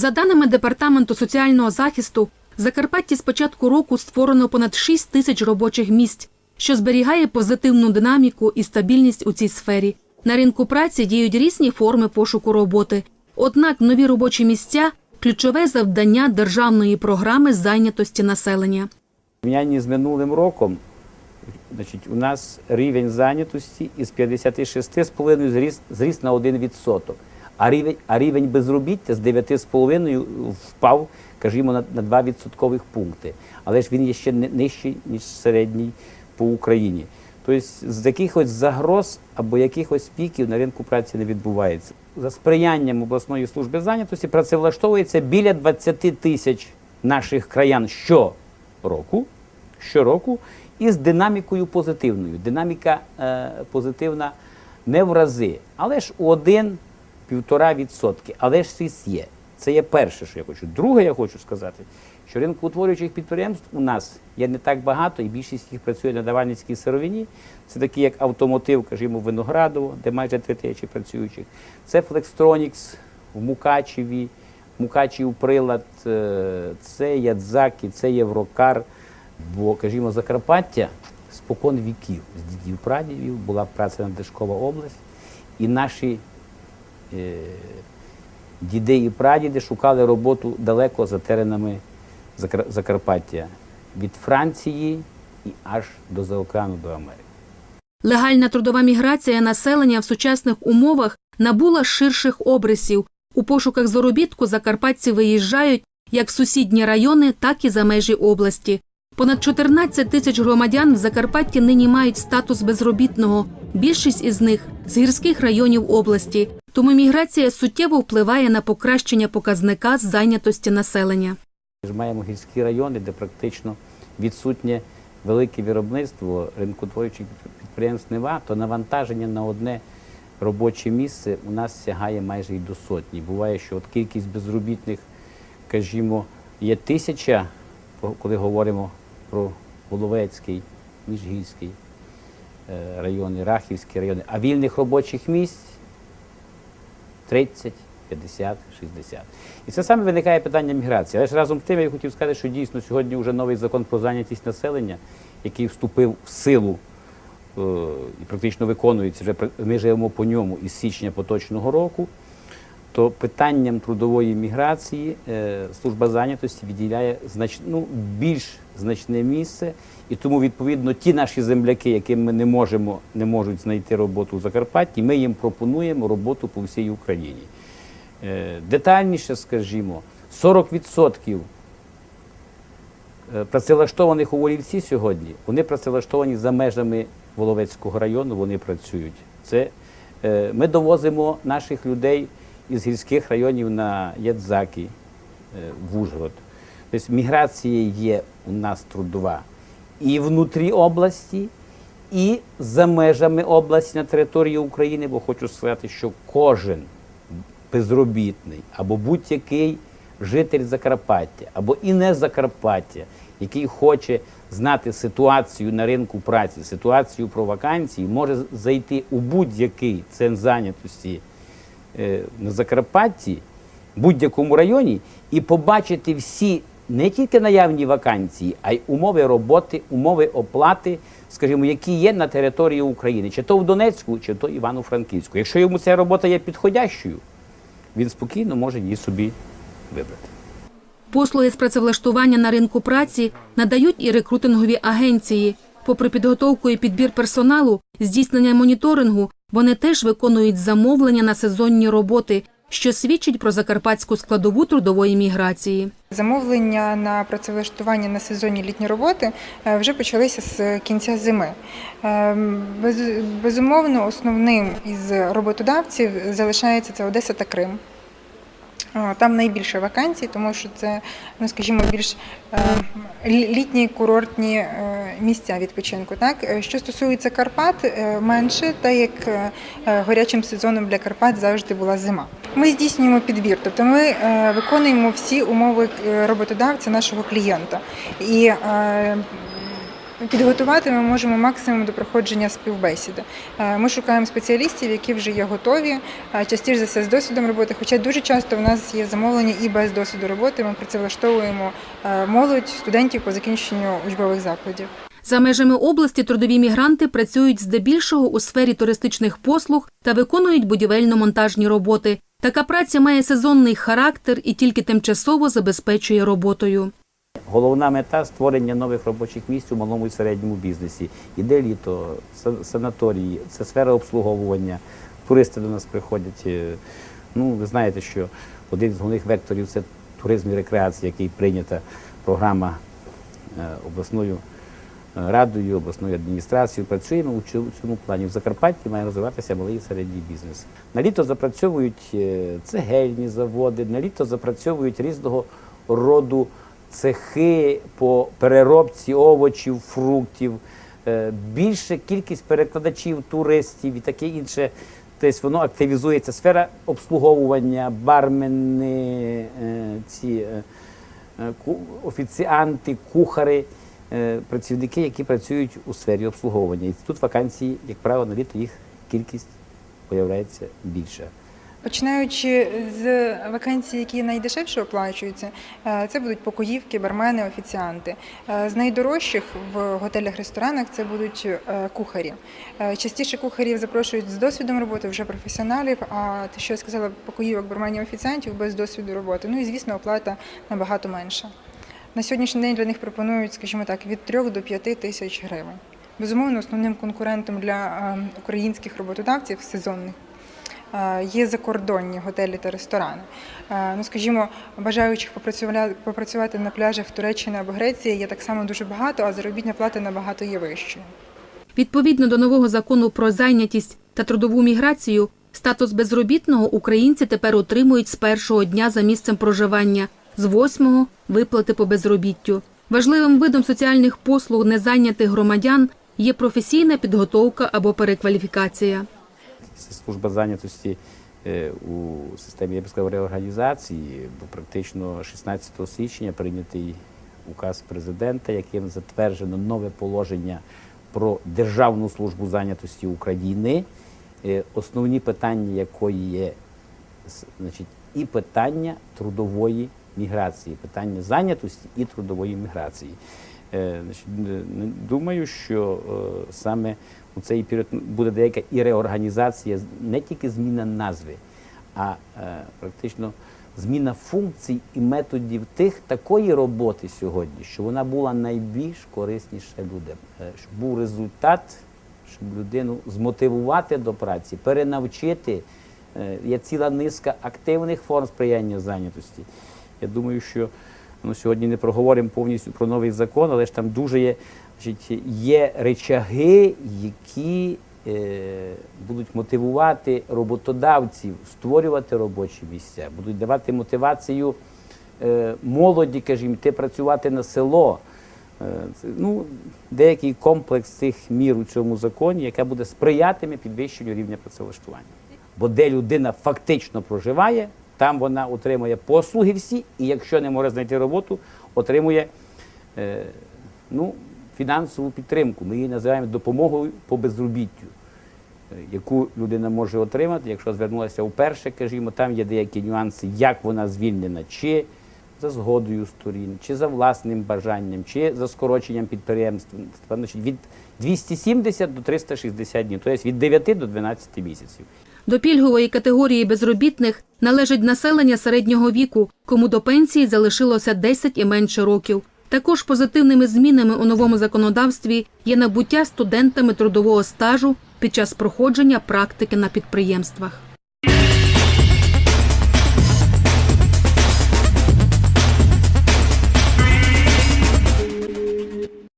За даними Департаменту соціального захисту, в Закарпатті з початку року створено понад 6 тисяч робочих місць, що зберігає позитивну динаміку і стабільність у цій сфері. На ринку праці діють різні форми пошуку роботи. Однак нові робочі місця ключове завдання державної програми зайнятості населення. Порівнянні з минулим роком, значить, у нас рівень зайнятості із 56,5 зріс, зріс на 1%. А рівень а рівень безробіття з 9,5 впав, кажімо, на на 2 відсоткових пункти. Але ж він є ще нижчий, ніж середній по Україні. Тобто з якихось загроз або якихось піків на ринку праці не відбувається. За сприянням обласної служби зайнятості працевлаштовується біля 20 тисяч наших краян щороку. Щороку і з динамікою позитивною. Динаміка е, позитивна не в рази, але ж у один. 1,5%. Але ж світ є. Це є перше, що я хочу. Друге, я хочу сказати, що ринку ринкоутворюючих підприємств у нас є не так багато, і більшість їх працює на Давальницькій сировині. Це такі, як автомотив, кажімо, Виноградово, де майже три тисячі працюючих. Це Флекстронікс в Мукачеві, Мукачів прилад, е, це Ядзаки, це Єврокар. Бо, кажімо, Закарпаття спокон віків з дідів прадідів була праця Дешкова область, і наші діди і прадіди шукали роботу далеко за теренами Закарпаття від Франції і аж до за океану до Америки. Легальна трудова міграція населення в сучасних умовах набула ширших обрисів. У пошуках заробітку закарпатці виїжджають як в сусідні райони, так і за межі області. Понад 14 тисяч громадян в Закарпатті нині мають статус безробітного. Більшість із них з гірських районів області. Тому міграція суттєво впливає на покращення показника зайнятості населення. Ми маємо гірські райони, де практично відсутнє велике виробництво ринкотворюючих підприємств Нева, то навантаження на одне робоче місце у нас сягає майже і до сотні. Буває, що от кількість безробітних, кажімо, є тисяча, коли говоримо про Воловецький, Міжгірський е, райони, Рахівський райони, а вільних робочих місць 30, 50, 60. І це саме виникає питання міграції. Але ж разом з тим я хотів сказати, що дійсно сьогодні вже новий закон про зайнятість населення, який вступив в силу е, і практично виконується, вже ми живемо по ньому із січня поточного року, то питанням трудової міграції е, служба зайнятості відділяє знач... ну, більш значне місце, і тому відповідно ті наші земляки, яким ми не можемо не можуть знайти роботу в Закарпатті, ми їм пропонуємо роботу по всій Україні. Е, Детальніше скажімо, 40% е, працевлаштованих у Волівці сьогодні, вони працевлаштовані за межами Воловецького району, вони працюють. Це ми довозимо наших людей із гірських районів на Ядзаки, е, в Ужгород. Тобто міграція є у нас трудова і внутрі області, і за межами області на території України, бо хочу сказати, що кожен безробітний або будь-який житель Закарпаття, або і не Закарпаття, який хоче знати ситуацію на ринку праці, ситуацію про вакансії, може зайти у будь-який центр зайнятості на Закарпатті, будь-якому районі, і побачити всі не тільки наявні вакансії, а й умови роботи, умови оплати, скажімо, які є на території України, чи то в Донецьку, чи то Івано-Франківську. Якщо йому ця робота є підходящою, він спокійно може її собі вибрати. Послуги з працевлаштування на ринку праці надають і рекрутингові агенції. Попри підготовку і підбір персоналу, здійснення моніторингу, вони теж виконують замовлення на сезонні роботи, що свідчить про закарпатську складову трудової міграції. Замовлення на працевлаштування на сезонні літні роботи е, вже почалися з кінця зими. Е, Безумовно, основним із роботодавців залишається це Одеса та Крим. Там найбільше вакансій, тому що це, ну скажімо, більш е, літні курортні е, місця відпочинку. Так, Е, що стосується Карпат, менше, так як горячим сезоном для Карпат завжди була зима. Ми здійснюємо підбір, тобто ми виконуємо всі умови роботодавця нашого клієнта. І Підготувати ми можемо максимум до проходження співбесіди. Е, Ми шукаємо спеціалістів, які вже є готові, е, частіше за все з досвідом роботи. Хоча дуже часто в нас є замовлення і без досвіду роботи. Ми працевлаштовуємо е, молодь, студентів по закінченню учбових закладів. За межами області трудові мігранти працюють здебільшого у сфері туристичних послуг та виконують будівельно-монтажні роботи. Така праця має сезонний характер і тільки тимчасово забезпечує роботою. Головна мета створення нових робочих місць у малому і середньому бізнесі. Іде літо, санаторії, це сфера обслуговування. Туристи до нас приходять. е, Ну, ви знаєте, що один з головних векторів це туризм і рекреація, який прийнята програма е, обласною е, радою, обласною адміністрацією. Працюємо у цьому- плані. В Закарпатті має розвиватися малий і середній бізнес. На літо запрацьовують цегельні заводи, на літо запрацьовують різного роду цехи по переробці овочів, фруктів, е, більше кількість перекладачів, туристів і таке інше. Тобто воно активізується сфера обслуговування, бармени, е, ці е, офіціанти, кухари, працівники, які працюють у сфері обслуговування. І тут вакансії, як правило, на літо їх кількість виявляється більша. Починаючи з вакансій, які найдешевше оплачуються, е, це будуть покоївки, бармени, офіціанти. Е, З найдорожчих в готелях-ресторанах це будуть е, кухарі. Частіше кухарів запрошують з досвідом роботи, вже професіоналів. А те, що я сказала, покоївок, барменів, офіціантів без досвіду роботи. Ну і звісно, оплата набагато менша. На сьогоднішній день для них пропонують, скажімо так, від 3 до 5 тисяч гривень. Безумовно, основним конкурентом для е, українських роботодавців сезонних Є закордонні готелі та ресторани. Е, Ну, скажімо, бажаючих попрацювати на пляжах Туреччини або Греції є так само дуже багато, а заробітня плата набагато є вищою. Відповідно до нового закону про зайнятість та трудову міграцію, статус безробітного українці тепер отримують з першого дня за місцем проживання, з восьмого – виплати по безробіттю. Важливим видом соціальних послуг незайнятих громадян є професійна підготовка або перекваліфікація. Служба зайнятості е, у системі я б сказав, реорганізації, бо практично 16 січня прийнятий указ президента, яким затверджено нове положення про Державну службу зайнятості України, е, основні питання якої є значить, і питання трудової міграції, питання зайнятості і трудової міграції. Е, думаю, що е, саме у цей період буде деяка і реорганізація, не тільки зміна назви, а е, практично зміна функцій і методів тих такої роботи сьогодні, що вона була найбільш корисніша людям, щоб був результат, щоб людину змотивувати до праці, перенавчити. Є ціла низка активних форм сприяння зайнятості. Я думаю, що ну, сьогодні не проговоримо повністю про новий закон, але ж там дуже є, значить, є речаги, які е, будуть мотивувати роботодавців створювати робочі місця, будуть давати мотивацію е, молоді, кажімо, йти працювати на село. Е, ну, деякий комплекс цих мір у цьому законі, яка буде сприятиме підвищенню рівня працевлаштування. Бо де людина фактично проживає, там вона отримує послуги всі, і якщо не може знайти роботу, отримує е, ну, фінансову підтримку. Ми її називаємо допомогою по безробіттю, е, яку людина може отримати, якщо звернулася вперше, кажімо, там є деякі нюанси, як вона звільнена, чи за згодою сторін, чи за власним бажанням, чи за скороченням підприємства. Значить, від 270 до 360 днів, тобто від 9 до 12 місяців. До пільгової категорії безробітних належить населення середнього віку, кому до пенсії залишилося 10 і менше років. Також позитивними змінами у новому законодавстві є набуття студентами трудового стажу під час проходження практики на підприємствах.